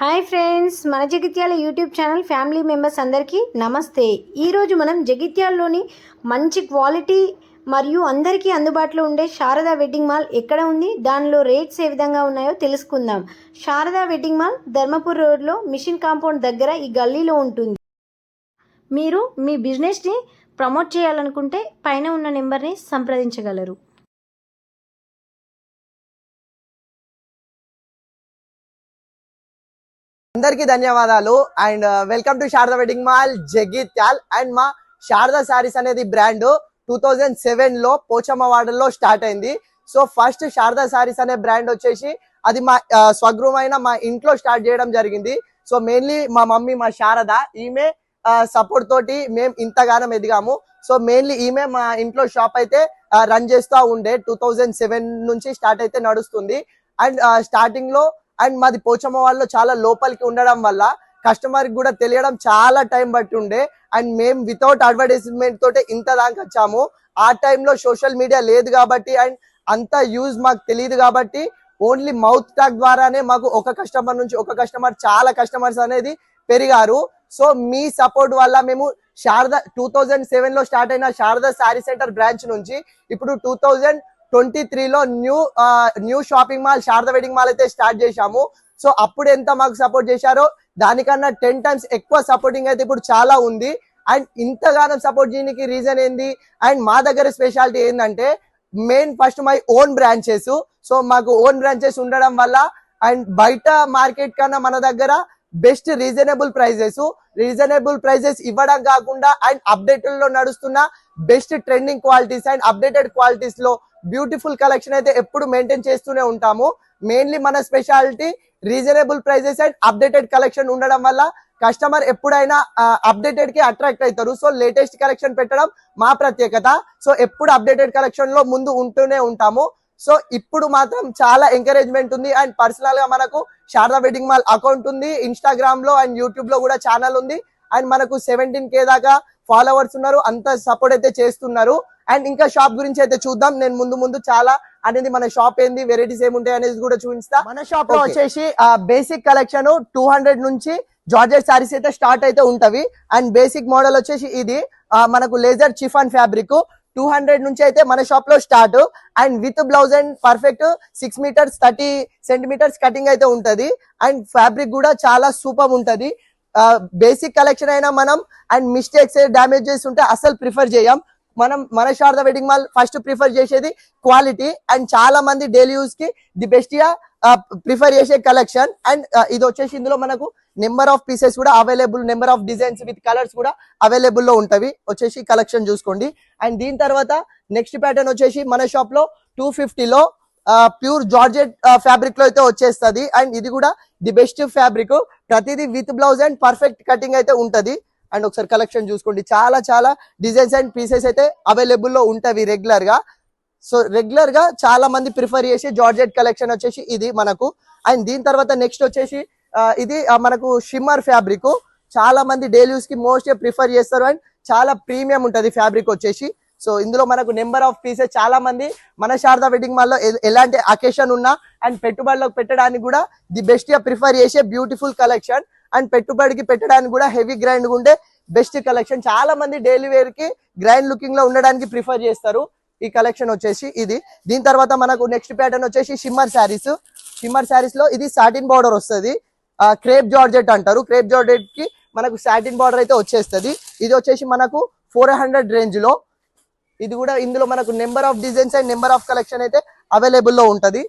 Hi friends మన Jagtial YouTube channel family members అందరికీ నమస్తే. ఈరోజు మనం జగిత్యాలలోని మంచి క్వాలిటీ మరియు అందరికీ అందుబాటులో ఉండే శారదా వెడ్డింగ్ మాల్ ఎక్కడ ఉంది దానిలో రేట్స్ ఏ విధంగా ఉన్నాయో తెలుసుకుందాం. శారదా వెడ్డింగ్ మాల్ ధర్మపూర్ రోడ్లో మిషన్ కాంపౌండ్ దగ్గర ఈ గల్లీలో ఉంటుంది. మీరు మీ బిజినెస్ని ప్రమోట్ చేయాలనుకుంటే పైన ఉన్న నెంబర్ని సంప్రదించగలరు. అందరికీ ధన్యవాదాలు. And welcome to Sharada wedding mall Jagtial. And మా శారదా శారీస్ అనేది బ్రాండ్. టూ థౌజండ్ సెవెన్లో పోచమ్మ వాడల్లో స్టార్ట్ అయింది. సో ఫస్ట్ శారదా శారీస్ అనే బ్రాండ్ వచ్చేసి అది మా uh, స్వగృహమైన మా ఇంట్లో స్టార్ట్ చేయడం జరిగింది. సో మెయిన్లీ మా మమ్మీ మా శారద ఈమె uh, సపోర్ట్ తోటి మేము ఇంతగానం ఎదిగాము. సో మెయిన్లీ ఈమె మా ఇంట్లో షాప్ అయితే uh, రన్ చేస్తూ ఉండే. టూ థౌజండ్ సెవెన్ నుంచి స్టార్ట్ అయితే నడుస్తుంది. అండ్ స్టార్టింగ్లో అండ్ మాది పోచమ్మ వాళ్ళు చాలా లోపలికి ఉండడం వల్ల కస్టమర్ కూడా తెలియడం చాలా టైం బట్టి ఉండే. అండ్ మేము వితౌట్ అడ్వర్టైజ్మెంట్ తోటే ఇంత దాకా వచ్చాము. ఆ టైంలో సోషల్ మీడియా లేదు కాబట్టి అండ్ అంత యూజ్ మాకు తెలియదు కాబట్టి ఓన్లీ మౌత్ టాక్ ద్వారానే మాకు ఒక కస్టమర్ నుంచి ఒక కస్టమర్ చాలా కస్టమర్స్ అనేది పెరిగారు. సో మీ సపోర్ట్ వల్ల మేము శారద టూ థౌజండ్ సెవెన్లో స్టార్ట్ అయిన శారద శారీ సెంటర్ బ్రాంచ్ నుంచి ఇప్పుడు టూ థౌజండ్ ట్వంటీ త్రీలో new new shopping mall Sharada wedding mall అయితే స్టార్ట్ చేశాము. సో అప్పుడు ఎంత మాకు సపోర్ట్ చేశారో దానికన్నా టెన్ టైమ్స్ ఎక్కువ సపోర్టింగ్ అయితే ఇప్పుడు చాలా ఉంది. అండ్ ఇంతగానం సపోర్ట్ చేయడానికి రీజన్ ఏంది? అండ్ మా దగ్గర స్పెషాలిటీ ఏంటంటే main first my own branches. So మాకు ఓన్ బ్రాంచెస్ ఉండడం వల్ల అండ్ బయట మార్కెట్ కన్నా మన దగ్గర best reasonable prices. Reasonable prices ఇవ్వడం కాకుండా అండ్ అప్డేట్లో నడుస్తున్న best trending qualities and updated క్వాలిటీస్లో beautiful collection అయితే ఎప్పుడు మెయింటైన్ చేస్తూనే ఉంటాము. మెయిన్లీ మన speciality reasonable prices and updated collection ఉండడం వల్ల కస్టమర్ ఎప్పుడైనా అప్డేటెడ్కి అట్రాక్ట్ అవుతారు. సో లేటెస్ట్ కలెక్షన్ పెట్టడం మా ప్రత్యేకత. సో ఎప్పుడు అప్డేటెడ్ కలెక్షన్లో ముందు ఉంటూనే ఉంటాము. సో ఇప్పుడు మాత్రం చాలా ఎంకరేజ్మెంట్ ఉంది. అండ్ పర్సనల్గా మనకు శారదా వెడ్డింగ్ మాల్ అకౌంట్ ఉంది. ఇన్స్టాగ్రామ్లో అండ్ యూట్యూబ్లో కూడా ఛానల్ ఉంది. అండ్ మనకు సెవెంటీన్ కే దాకా ఫాలోవర్స్ ఉన్నారు. అంత సపోర్ట్ అయితే చేస్తున్నారు. అండ్ ఇంకా షాప్ గురించి అయితే చూద్దాం. నేను ముందు ముందు చాలా అనేది మన షాప్ ఏంది వెరైటీస్ ఏముంటాయి అనేది కూడా చూపిస్తా. మన షాప్లో. వచ్చేసి బేసిక్ కలెక్షన్ టూ హండ్రెడ్ నుంచి జార్జెట్ సారీస్ అయితే స్టార్ట్ అయితే ఉంటవి. అండ్ బేసిక్ మోడల్ వచ్చేసి ఇది మనకు laser chiffon fabric two hundred నుంచి అయితే మన షాప్లో start and with blouse and perfect six metres thirty centimetres cutting అయితే ఉంటది. అండ్ ఫ్యాబ్రిక్ కూడా చాలా సూపర్ ఉంటది. బేసిక్ కలెక్షన్ అయినా మనం అండ్ మిస్టేక్స్ డామేజెస్ ఉంటే అసలు ప్రిఫర్ చేయం. మనం మన Sharada wedding mall first prefer చేసేది క్వాలిటీ అండ్ చాలా మంది డైలీ యూస్కి ది బెస్ట్గా ప్రిఫర్ చేసే కలెక్షన్. అండ్ ఇది వచ్చేసి ఇందులో మనకు నెంబర్ ఆఫ్ పీసెస్ కూడా available number of designs with colours కూడా అవైలబుల్లో ఉంటవి. వచ్చేసి కలెక్షన్ చూసుకోండి. అండ్ దీని తర్వాత నెక్స్ట్ ప్యాటర్న్ వచ్చేసి మన షాప్లో టూ ఫిఫ్టీలో ప్యూర్ జార్జెట్ ఫ్యాబ్రిక్లో అయితే వచ్చేస్తుంది. అండ్ ఇది కూడా ది బెస్ట్ ఫ్యాబ్రిక్. ప్రతిదీ with blouse and perfect cutting అయితే ఉంటది. అండ్ ఒకసారి కలెక్షన్ చూసుకోండి. చాలా చాలా డిజైన్స్ అండ్ పీసెస్ అయితే అవైలబుల్లో ఉంటాయి రెగ్యులర్గా రెగ్యులర్గా. సో రెగ్యులర్గా చాలా మంది ప్రిఫర్ చేసే జార్జెట్ కలెక్షన్ వచ్చేసి ఇది మనకు. అండ్ దీని తర్వాత నెక్స్ట్ వచ్చేసి ఇది మనకు షిమ్మర్ ఫ్యాబ్రిక్. చాలా మంది డైలీ కి మోస్ట్ ప్రిఫర్ చేస్తారు అండ్ చాలా ప్రీమియం ఉంటుంది ఫ్యాబ్రిక్ వచ్చేసి. సో ఇందులో మనకు నెంబర్ ఆఫ్ పీసెస్ చాలా మంది మన శారదా వెడ్డింగ్ మాల్లో ఎలాంటి అకేషన్ ఉన్నా అండ్ పెట్టుబడిలోకి పెట్టడానికి కూడా ది బెస్ట్గా ప్రిఫర్ చేసే బ్యూటిఫుల్ కలెక్షన్. అండ్ పెట్టుబడికి పెట్టడానికి కూడా హెవీ గ్రైండ్ ఉండే బెస్ట్ కలెక్షన్. చాలా మంది డైలీ వేర్కి గ్రైండ్ లుకింగ్లో ఉండడానికి ప్రిఫర్ చేస్తారు. ఈ కలెక్షన్ వచ్చేసి ఇది. దీని తర్వాత మనకు నెక్స్ట్ ప్యాటర్న్ వచ్చేసి షిమ్మర్ శారీస్. షిమ్మర్ శారీస్లో ఇది సాటిన్ బార్డర్ వస్తుంది. క్రేప్ జార్జెట్ అంటారు. క్రేప్ జార్జెట్కి మనకు సాటిన్ బార్డర్ అయితే వచ్చేస్తుంది. ఇది వచ్చేసి మనకు ఫోర్ హండ్రెడ్ రేంజ్లో. ఇది కూడా ఇందులో మనకు number of designs and number of collection అయితే అవైలబుల్లో ఉంటుంది.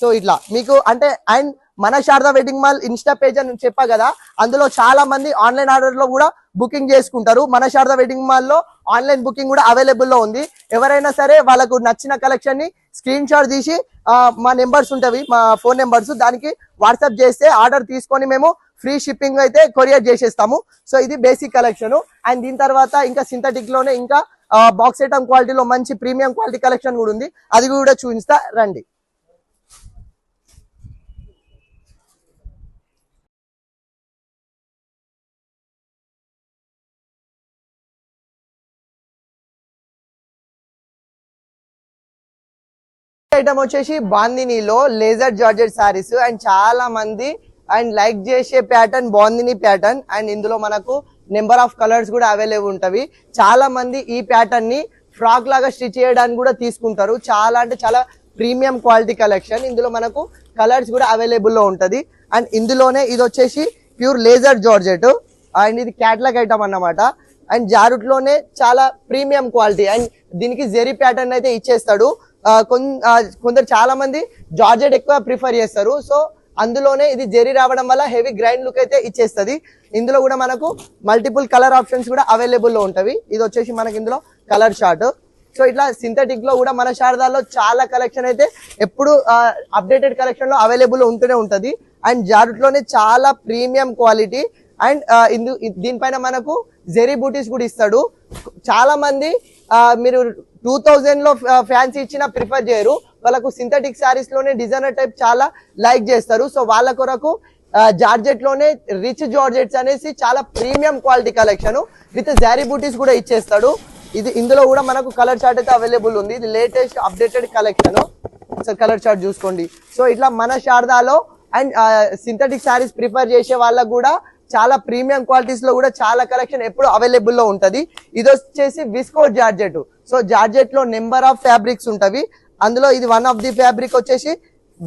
సో ఇట్లా. మీకు అంటే అండ్ మన Sharada wedding mall Insta page అని చెప్పా కదా అందులో చాలా మంది ఆన్లైన్ ఆర్డర్లో కూడా బుకింగ్ చేసుకుంటారు. మన శారద వెడ్డింగ్ మాల్లో ఆన్లైన్ బుకింగ్ కూడా అవైలబుల్లో ఉంది. ఎవరైనా సరే వాళ్ళకు నచ్చిన కలెక్షన్ని స్క్రీన్ షాట్ తీసి మా నెంబర్స్ ఉంటవి మా ఫోన్ నెంబర్స్ దానికి వాట్సాప్ చేస్తే ఆర్డర్ తీసుకొని మేము ఫ్రీ షిప్పింగ్ అయితే కొరియర్ చేసేస్తాము. సో ఇది బేసిక్ కలెక్షన్. అండ్ దీని తర్వాత ఇంకా సింథటిక్లోనే ఇంకా బాక్స్ ఐటమ్ క్వాలిటీలో మంచి ప్రీమియం క్వాలిటీ కలెక్షన్ కూడా ఉంది. అది కూడా చూపిస్తా రండి. ఐటమ్ వచ్చేసి బాందినీలో లేజర్ జార్జెట్ సారీస్ అండ్ చాలా మంది అండ్ లైక్ చేసే ప్యాటర్న్ బాందిని ప్యాటర్న్ అండ్ ఇందులో మనకు నెంబర్ ఆఫ్ కలర్స్ కూడా అవైలబుల్ ఉంటవి. చాలా మంది ఈ ప్యాటర్న్ని ఫ్రాక్ లాగా స్టిచ్ చేయడానికి కూడా తీసుకుంటారు. చాలా అంటే చాలా ప్రీమియం క్వాలిటీ కలెక్షన్. ఇందులో మనకు కలర్స్ కూడా అవైలబుల్లో ఉంటది. అండ్ ఇందులోనే ఇది వచ్చేసి ప్యూర్ లేజర్ జార్జెట్ అండ్ ఇది క్యాట్లాగ్ ఐటమ్ అన్నమాట. అండ్ జారుట్లోనే చాలా ప్రీమియం క్వాలిటీ అండ్ దీనికి జెరీ ప్యాటర్న్ అయితే ఇచ్చేస్తాడు. కొందరు చాలా మంది జార్జెట్ ఎక్కువ ప్రిఫర్ చేస్తారు. సో అందులోనే ఇది జెరీ రావడం వల్ల హెవీ గ్రైండ్ లుక్ అయితే ఇచ్చేస్తుంది. ఇందులో కూడా మనకు మల్టిపుల్ కలర్ ఆప్షన్స్ కూడా అవైలబుల్లో ఉంటవి. ఇది వచ్చేసి మనకి ఇందులో కలర్ షార్ట్ సో ఇట్లా సింథటిక్లో కూడా మన శారదాల్లో చాలా కలెక్షన్ అయితే ఎప్పుడు అప్డేటెడ్ కలెక్షన్లో అవైలబుల్ ఉంటూనే ఉంటది. అండ్ జారుట్లోనే చాలా ప్రీమియం క్వాలిటీ. అండ్ ఇందు దీనిపైన మనకు జెరీ బూటీస్ కూడా ఇస్తాడు. చాలా మంది మీరు టూ థౌజండ్లో ఫ్యాన్స్ ఇచ్చిన ప్రిఫర్ చేయరు. వాళ్ళకు సింథటిక్ శారీస్లోనే డిజైనర్ టైప్ చాలా లైక్ చేస్తారు. సో వాళ్ళ కొరకు జార్జెట్లోనే రిచ్ జార్జెట్స్ అనేసి చాలా ప్రీమియం క్వాలిటీ కలెక్షన్ విత్ జారీ బూటీస్ కూడా ఇచ్చేస్తాడు. ఇది ఇందులో కూడా మనకు కలర్ చార్ట్ అయితే అవైలబుల్ ఉంది. ఇది latest updated collection so colour chart చూసుకోండి. సో ఇట్లా మన శారదాలో అండ్ సింథటిక్ శారీస్ ప్రిఫర్ చేసే వాళ్ళకు కూడా చాలా ప్రీమియం క్వాలిటీస్లో కూడా చాలా కలెక్షన్ ఎప్పుడు అవైలబుల్లో ఉంటుంది. ఇది వచ్చేసి విస్కో జార్జెట్ సో జార్జెట్లో నెంబర్ ఆఫ్ ఫ్యాబ్రిక్స్ ఉంటవి. అందులో ఇది వన్ ఆఫ్ ది ఫ్యాబ్రిక్ వచ్చేసి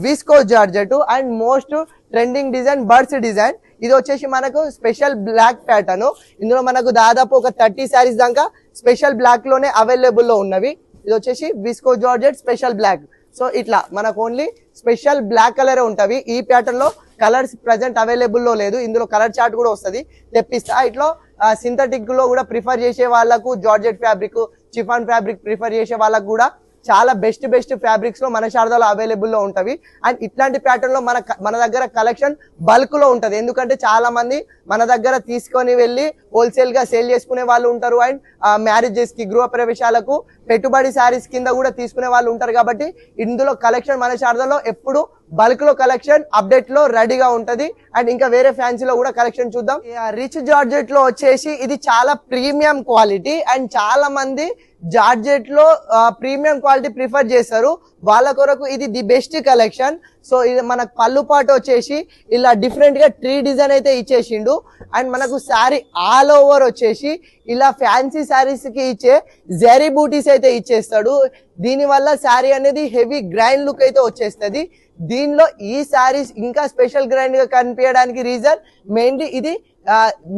viscose georgette and most trending design birds design. ఇది వచ్చేసి మనకు స్పెషల్ బ్లాక్ ప్యాటర్న్. ఇందులో మనకు దాదాపు ఒక థర్టీ శారీస్ దాకా స్పెషల్ బ్లాక్లోనే అవైలబుల్లో ఉన్నవి. ఇది వచ్చేసి viscose georgette special black. So ఇట్లా మనకు ఓన్లీ స్పెషల్ బ్లాక్ కలర్ ఉంటవి. ఈ ప్యాటర్న్లో కలర్స్ ప్రజెంట్ అవైలబుల్లో లేదు. ఇందులో కలర్ చార్ట్ కూడా వస్తుంది. తెప్పిస్తా. ఇట్లా సింథటిక్లో కూడా ప్రిఫర్ చేసే వాళ్ళకు georgette fabric chiffon fabric prefer చేసే వాళ్ళకు కూడా చాలా బెస్ట్ బెస్ట్ ఫ్యాబ్రిక్స్లో మన శారదాలో అవైలబుల్లో ఉంటవి. అండ్ ఇట్లాంటి ప్యాటర్న్లో మన మన దగ్గర కలెక్షన్ బల్క్లో ఉంటది. ఎందుకంటే చాలా మంది మన దగ్గర తీసుకొని వెళ్ళి హోల్సేల్గా సేల్ చేసుకునే వాళ్ళు ఉంటారు. అండ్ మ్యారేజెస్కి గృహ ప్రవేశాలకు పెట్టుబడి శారీస్ కింద కూడా తీసుకునే వాళ్ళు ఉంటారు. కాబట్టి ఇందులో కలెక్షన్ మన శారదాలో ఎప్పుడు బల్క్లో కలెక్షన్ అప్డేట్లో రెడీగా ఉంటది. అండ్ ఇంకా వేరే ఫ్యాన్సీలో కూడా కలెక్షన్ చూద్దాం. రిచ్ జార్జెట్లో వచ్చేసి ఇది చాలా ప్రీమియం క్వాలిటీ. అండ్ చాలా మంది జార్జెట్లో ప్రీమియం క్వాలిటీ ప్రిఫర్ చేస్తారు వాళ్ళ కొరకు ఇది ది బెస్ట్ కలెక్షన్. సో ఇది మనకు పళ్ళు పాటు వచ్చేసి ఇలా డిఫరెంట్గా ట్రీ డిజైన్ అయితే ఇచ్చేసిండు. అండ్ మనకు శారీ ఆల్ ఓవర్ వచ్చేసి ఇలా ఫ్యాన్సీ శారీస్కి ఇచ్చే జెరీ బూటీస్ అయితే ఇచ్చేస్తాడు. దీనివల్ల శారీ అనేది హెవీ గ్రైండ్ లుక్ అయితే వచ్చేస్తుంది. దీనిలో ఈ శారీస్ ఇంకా స్పెషల్ గ్రాండ్గా కనిపించడానికి రీజన్ మెయిన్లీ ఇది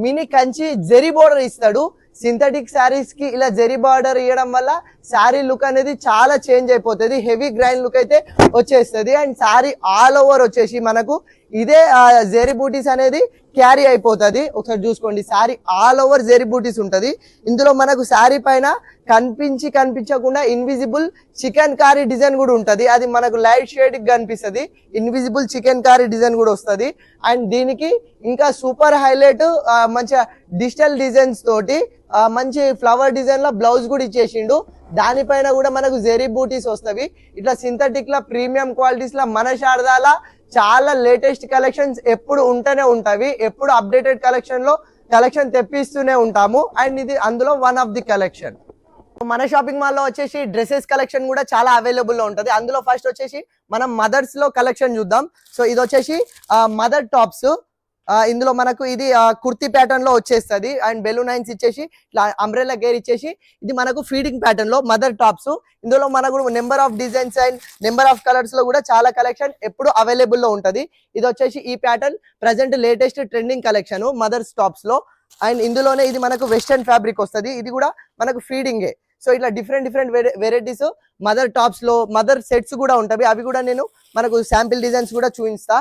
మినీ కంచి జెరీ బోర్డర్ ఇస్తాడు. సింథటిక్ శారీస్కి ఇలా జెరీ బార్డర్ ఇవ్వడం వల్ల శారీ లుక్ అనేది చాలా చేంజ్ అయిపోతుంది. హెవీ గ్రైండ్ లుక్ అయితే వచ్చేస్తుంది. అండ్ శారీ ఆల్ ఓవర్ వచ్చేసి మనకు ఇదే జెరీ బూటీస్ అనేది క్యారీ అయిపోతుంది. ఒకసారి చూసుకోండి శారీ ఆల్ ఓవర్ జెరీ బూటీస్ ఉంటుంది. ఇందులో మనకు శారీ పైన కనిపించి కనిపించకుండా ఇన్విజిబుల్ చికెన్ కారీ డిజైన్ కూడా ఉంటుంది. అది మనకు లైట్ షేడ్ కనిపిస్తుంది. ఇన్విజిబుల్ చికెన్ కారీ డిజైన్ కూడా వస్తుంది. అండ్ దీనికి ఇంకా సూపర్ హైలైట్ మంచిగా డిజిటల్ డిజైన్స్ తోటి మంచి ఫ్లవర్ డిజైన్లో బ్లౌజ్ కూడా ఇచ్చేసిండు. దానిపైన కూడా మనకు జెరీ బూటీస్ వస్తవి. ఇట్లా సింథటిక్ లా ప్రీమియం క్వాలిటీస్ లా మన శారదాల చాలా లేటెస్ట్ కలెక్షన్స్ ఎప్పుడు ఉంటూనే ఉంటాయి. ఎప్పుడు అప్డేటెడ్ కలెక్షన్లో కలెక్షన్ తెప్పిస్తూనే ఉంటాము. అండ్ ఇది అందులో వన్ ఆఫ్ ది కలెక్షన్ మన షాపింగ్ మాల్లో వచ్చేసి డ్రెస్సెస్ కలెక్షన్ కూడా చాలా అవైలబుల్లో ఉంటుంది. అందులో ఫస్ట్ వచ్చేసి మనం మదర్స్లో కలెక్షన్ చూద్దాం. సో ఇది వచ్చేసి మదర్ టాప్స్ ఇందులో మనకు ఇది కుర్తి కుర్తీ ప్యాటర్న్లో వచ్చేస్తుంది. అండ్ బెలూనైన్స్ ఇచ్చేసి ఇట్లా అంబ్రెల్లా గేర్ ఇచ్చేసి ఇది మనకు ఫీడింగ్ ప్యాటర్న్లో మదర్ టాప్స్ ఇందులో మనకు number of designs and number of కలర్స్లో కూడా చాలా కలెక్షన్ ఎప్పుడు అవైలబుల్లో ఉంటది. ఇది వచ్చేసి ఈ pattern present latest trending collection mothers టాప్స్లో. And ఇందులోనే ఇది మనకు వెస్టర్న్ ఫ్యాబ్రిక్ వస్తుంది. ఇది కూడా మనకు ఫీడింగే సో ఇట్లా డిఫరెంట్ డిఫరెంట్ వెరైటీస్ మదర్ టాప్స్లో మదర్ సెట్స్ కూడా ఉంటాయి అవి కూడా నేను మనకు శాంపిల్ డిజైన్స్ కూడా చూపిస్తా.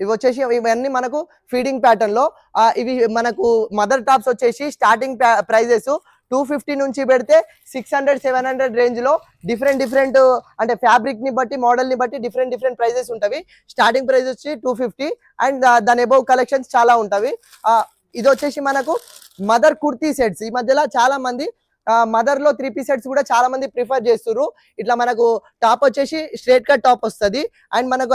ఇవి వచ్చేసి ఇవన్నీ మనకు ఫీడింగ్ ప్యాటర్న్లో ఇవి మనకు మదర్ టాప్స్ వచ్చేసి స్టార్టింగ్ ప్రైజెస్ టూ ఫిఫ్టీ నుంచి పెడితే సిక్స్ హండ్రెడ్ సెవెన్ హండ్రెడ్ రేంజ్లో డిఫరెంట్ డిఫరెంట్ అంటే ఫ్యాబ్రిక్ని బట్టి మోడల్ని బట్టి డిఫరెంట్ డిఫరెంట్ ప్రైజెస్ ఉంటవి స్టార్టింగ్ ప్రైస్ వచ్చి టూ ఫిఫ్టీ అండ్ దాని అబౌవ్ కలెక్షన్స్ చాలా ఉంటాయి. ఇది వచ్చేసి మనకు మదర్ కుర్తీ సెట్స్ ఈ మధ్యలో చాలా మంది మదర్లో త్రీ పీస్ సెట్స్ కూడా చాలా మంది ప్రిఫర్ చేస్తున్నారు ఇట్లా మనకు టాప్ వచ్చేసి స్ట్రేట్ కట్ టాప్ వస్తుంది. అండ్ మనకు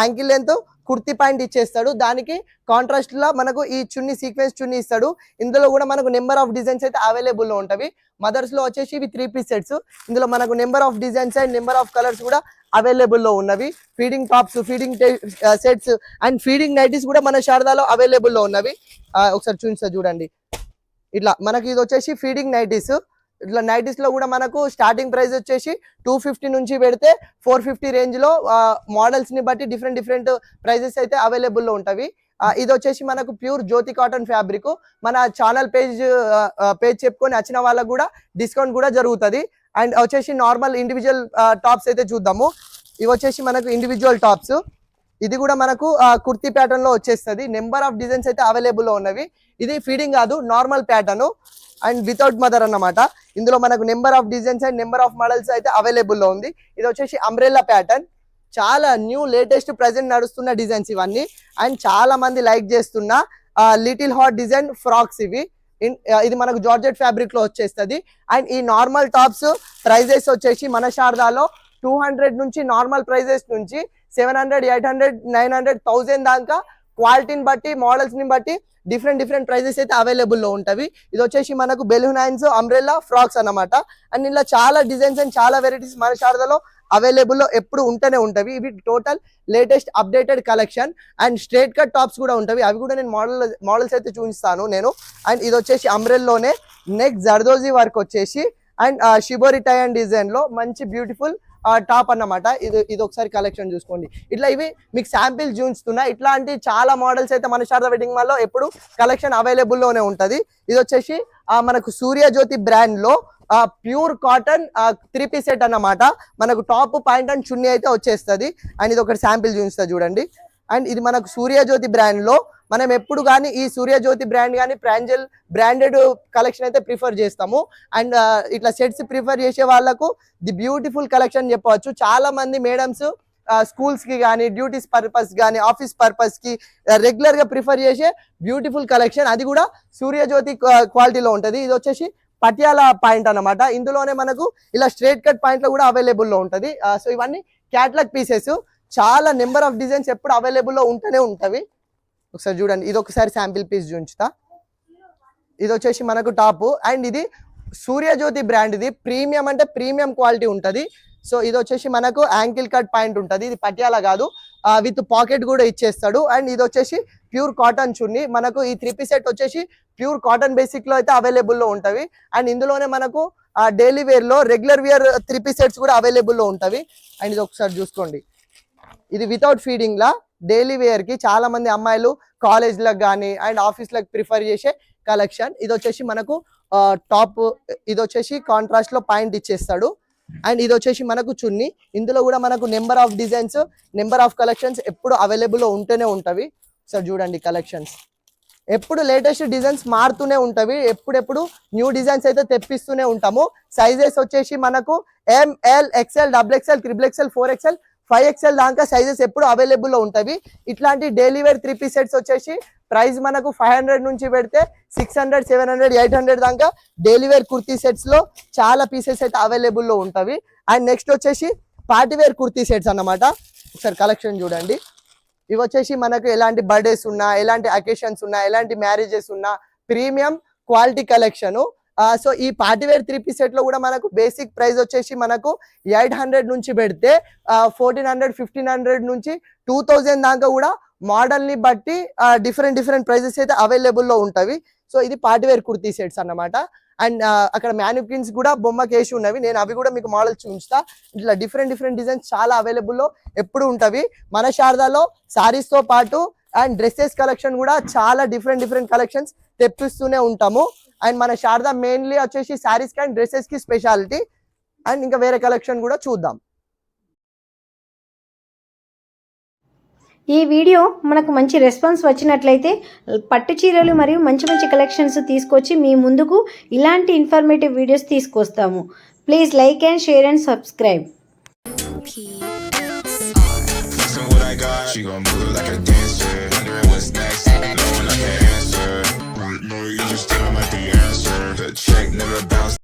యాంకిల్ లెంత్ కుర్తి పాయింట్ ఇచ్చేస్తాడు. దానికి కాంట్రాస్ట్ లా మనకు ఈ చున్నీ సీక్వెన్స్ చున్నీ ఇస్తాడు. ఇందులో కూడా మనకు నెంబర్ ఆఫ్ డిజైన్స్ అయితే అవైలబుల్లో ఉంటవి మదర్స్లో వచ్చేసి ఇవి త్రీ పీస్ సెట్స్ ఇందులో మనకు number of designs and number of colours కూడా అవైలబుల్లో ఉన్నవి. Feeding tops feeding sets and feeding nighties కూడా మన శారదాలో అవైలబుల్లో ఉన్నవి. ఒకసారి చూపిస్తా చూడండి. ఇట్లా మనకి ఇది వచ్చేసి ఫీడింగ్ నైటీస్ ఇట్లా నైటీస్లో కూడా మనకు స్టార్టింగ్ ప్రైస్ వచ్చేసి టూ ఫిఫ్టీ నుంచి పెడితే ఫోర్ ఫిఫ్టీ రేంజ్లో మోడల్స్ని బట్టి డిఫరెంట్ డిఫరెంట్ ప్రైజెస్ అయితే అవైలబుల్లో ఉంటవి ఇది వచ్చేసి మనకు ప్యూర్ జ్యోతి కాటన్ ఫ్యాబ్రిక్ మన ఛానల్ పేజ్ పేజ్ చెప్పుకొని వచ్చిన వాళ్ళకు కూడా డిస్కౌంట్ కూడా జరుగుతుంది. అండ్ వచ్చేసి నార్మల్ ఇండివిజువల్ టాప్స్ అయితే చూద్దాము. ఇవి వచ్చేసి మనకు ఇండివిజువల్ టాప్స్ ఇది కూడా మనకు కుర్తీ ప్యాటర్న్లో వచ్చేస్తుంది. నెంబర్ ఆఫ్ డిజైన్స్ అయితే అవైలబుల్లో ఉన్నవి. ఇది ఫీడింగ్ కాదు normal pattern and without mother అన్నమాట. ఇందులో మనకు number of designs and number of models అయితే అవైలబుల్లో ఉంది. ఇది వచ్చేసి అంబ్రెల్లా ప్యాటర్న్ చాలా న్యూ లేటెస్ట్ ప్రజెంట్ నడుస్తున్న డిజైన్స్ ఇవన్నీ. అండ్ చాలా మంది లైక్ చేస్తున్న లిటిల్ హాట్ డిజైన్ ఫ్రాక్స్ ఇవి. ఇన్- ఇది మనకు జార్జెట్ ఫ్యాబ్రిక్లో వచ్చేస్తుంది. అండ్ ఈ నార్మల్ టాప్స్ ప్రైజెస్ వచ్చేసి మన శారదాలో టూ హండ్రెడ్ నుంచి నార్మల్ ప్రైజెస్ నుంచి seven hundred eight hundred nine hundred thousand దాకా క్వాలిటీని బట్టి మోడల్స్ని బట్టి డిఫరెంట్ డిఫరెంట్ ప్రైజెస్ అయితే అవైలబుల్లో ఉంటవి. ఇది వచ్చేసి మనకు బెలూన్ హ్యాండ్స్ అంబ్రెల్లా ఫ్రాక్స్ అన్నమాట. అండ్ ఇలా చాలా డిజైన్స్ అండ్ చాలా వెరైటీస్ మన శారదలో అవైలబుల్లో ఎప్పుడు ఉంటూనే ఉంటవి. ఇవి total latest updated collection. And straight cut tops కూడా ఉంటవి. అవి కూడా నేను మోడల్ మోడల్స్ అయితే చూపిస్తాను నేను. అండ్ ఇది వచ్చేసి అంబ్రెల్లోనే నెక్స్ట్ జర్దోజీ వర్క్ వచ్చేసి. అండ్ షిబోరిటై అండ్ డిజైన్లో మంచి బ్యూటిఫుల్ టాప్ అన్నమాట. ఇది ఇది ఒకసారి కలెక్షన్ చూసుకోండి. ఇట్లా ఇవి మీకు శాంపిల్ చూపిస్తున్నా. ఇట్లాంటి చాలా మోడల్స్ అయితే మన శారద వెడ్డింగ్ మాల్లో ఎప్పుడు కలెక్షన్ అవైలబుల్లోనే ఉంటుంది. ఇది వచ్చేసి మనకు సూర్యజ్యోతి బ్రాండ్లో pure cotton three piece set అన్నమాట. మనకు టాప్ పాయింట్ అండ్ చున్నీ అయితే వచ్చేస్తుంది. అండ్ ఇది ఒకటి శాంపిల్ చూపిస్తుంది చూడండి. అండ్ ఇది మనకు సూర్యజ్యోతి బ్రాండ్లో మనం ఎప్పుడు కానీ ఈ సూర్యజ్యోతి బ్రాండ్ కానీ ప్రాంజల్ బ్రాండెడ్ కలెక్షన్ అయితే ప్రిఫర్ చేస్తాము. అండ్ ఇట్లా సెట్స్ ప్రిఫర్ చేసే వాళ్ళకు ది బ్యూటిఫుల్ కలెక్షన్ చెప్పవచ్చు. చాలా మంది మేడమ్స్ స్కూల్స్కి కానీ డ్యూటీస్ పర్పస్ కానీ ఆఫీస్ పర్పస్కి రెగ్యులర్గా ప్రిఫర్ చేసే బ్యూటిఫుల్ కలెక్షన్. అది కూడా సూర్యజ్యోతి క్వాలిటీలో ఉంటుంది. ఇది వచ్చేసి పటియాల పాయింట్ అన్నమాట. ఇందులోనే మనకు ఇలా స్ట్రేట్ కట్ పాయింట్లో కూడా అవైలబుల్లో ఉంటుంది. సో ఇవన్నీ క్యాట్లాగ్ పీసెస్. చాలా నెంబర్ ఆఫ్ డిజైన్స్ ఎప్పుడు అవైలబుల్లో ఉంటూనే ఉంటవి. ఒకసారి చూడండి. ఇది ఒకసారి శాంపిల్ పీస్ చూంచుతా ఇది వచ్చేసి మనకు టాప్ అండ్ ఇది సూర్యజ్యోతి బ్రాండ్ ఇది. ప్రీమియం అంటే ప్రీమియం క్వాలిటీ ఉంటుంది. సో ఇది వచ్చేసి మనకు యాంకిల్ కట్ పాయింట్ ఉంటుంది. ఇది పటియాల కాదు. విత్ పాకెట్ కూడా ఇచ్చేస్తాడు. అండ్ ఇది వచ్చేసి ప్యూర్ కాటన్ చున్ని. మనకు ఈ త్రీ పీస్ సెట్ వచ్చేసి ప్యూర్ కాటన్ బేసిక్లో అయితే అవైలబుల్లో ఉంటుంది అండ్ ఇందులోనే మనకు daily వేర్లో regular wear three piece sets కూడా అవైలబుల్లో ఉంటుంది అండ్ ఇది ఒకసారి చూసుకోండి. ఇది వితౌట్ ఫీడింగ్ లా. డైలీ వేర్కి చాలా మంది అమ్మాయిలు కాలేజ్లకు కానీ అండ్ ఆఫీస్లకు ప్రిఫర్ చేసే కలెక్షన్ ఇది వచ్చేసి మనకు టాప్ ఇది వచ్చేసి కాంట్రాస్ట్లో పాయింట్ ఇచ్చేస్తాడు. అండ్ ఇది వచ్చేసి మనకు చున్ని. ఇందులో కూడా మనకు number of designs number of collections ఎప్పుడు అవైలబుల్లో ఉంటూనే ఉంటవి. సార్ చూడండి కలెక్షన్స్ ఎప్పుడు లేటెస్ట్ డిజైన్స్ మారుతూనే ఉంటవి. ఎప్పుడెప్పుడు న్యూ డిజైన్స్ అయితే తెప్పిస్తూనే ఉంటాము. సైజెస్ వచ్చేసి మనకు M L XL double XL triple XL four XL five XL దాకా సైజెస్ ఎప్పుడు అవైలబుల్లో ఉంటాయి. ఇట్లాంటి daily wear three piece sets వచ్చేసి ప్రైస్ మనకు ఫైవ్ హండ్రెడ్ నుంచి పెడితే six hundred seven hundred eight hundred దాకా డైలీ వేర్ కుర్తీ సెట్స్లో చాలా పీసెస్ అయితే అవైలబుల్లో ఉంటాయి. అండ్ నెక్స్ట్ వచ్చేసి పార్టీ వేర్ కుర్తీ సెట్స్ అన్నమాట. ఒకసారి కలెక్షన్ చూడండి. ఇవి వచ్చేసి మనకు ఎలాంటి బర్త్డేస్ ఉన్నా ఎలాంటి అకేషన్స్ ఉన్నా ఎలాంటి మ్యారేజెస్ ఉన్నా ప్రీమియం క్వాలిటీ కలెక్షను సో ఈ పార్టీవేర్ త్రీ పీస్ సెట్లో కూడా మనకు బేసిక్ ప్రైస్ వచ్చేసి మనకు ఎయిట్ హండ్రెడ్ నుంచి పెడితే ఫోర్టీన్ హండ్రెడ్ ఫిఫ్టీన్ హండ్రెడ్ నుంచి టూ థౌజండ్ దాకా కూడా మోడల్ని బట్టి డిఫరెంట్ డిఫరెంట్ ప్రైజెస్ అయితే అవైలబుల్లో ఉంటవి సో ఇది పార్టీవేర్ కుర్తీ సెట్స్ అన్నమాట. అండ్ అక్కడ మ్యానుకిన్స్ కూడా బొమ్మకి వేసి ఉన్నవి. నేను అవి కూడా మీకు మోడల్స్ చూపిస్తా. ఇట్లా డిఫరెంట్ డిఫరెంట్ డిజైన్స్ చాలా అవైలబుల్లో ఎప్పుడు ఉంటవి మన శారదాలో సారీస్తో పాటు అండ్ డ్రెస్సెస్ కలెక్షన్ కూడా చాలా డిఫరెంట్ డిఫరెంట్ కలెక్షన్స్ తెప్పిస్తూనే ఉంటాము. అండ్ మన శారదా మెయిన్లీ వచ్చేసి సారీస్కి అండ్ డ్రెస్సెస్కి స్పెషాలిటీ అండ్ ఇంకా వేరే కలెక్షన్ కూడా చూద్దాం. ఈ వీడియో మనకు మంచి రెస్పాన్స్ వచ్చినట్లయితే పట్టు చీరలు మరియు మంచి మంచి కలెక్షన్స్ తీసుకొచ్చి మీ ముందుకు ఇలాంటి ఇన్ఫర్మేటివ్ వీడియోస్ తీసుకొస్తాము. Please like and share and subscribe Check, never bounce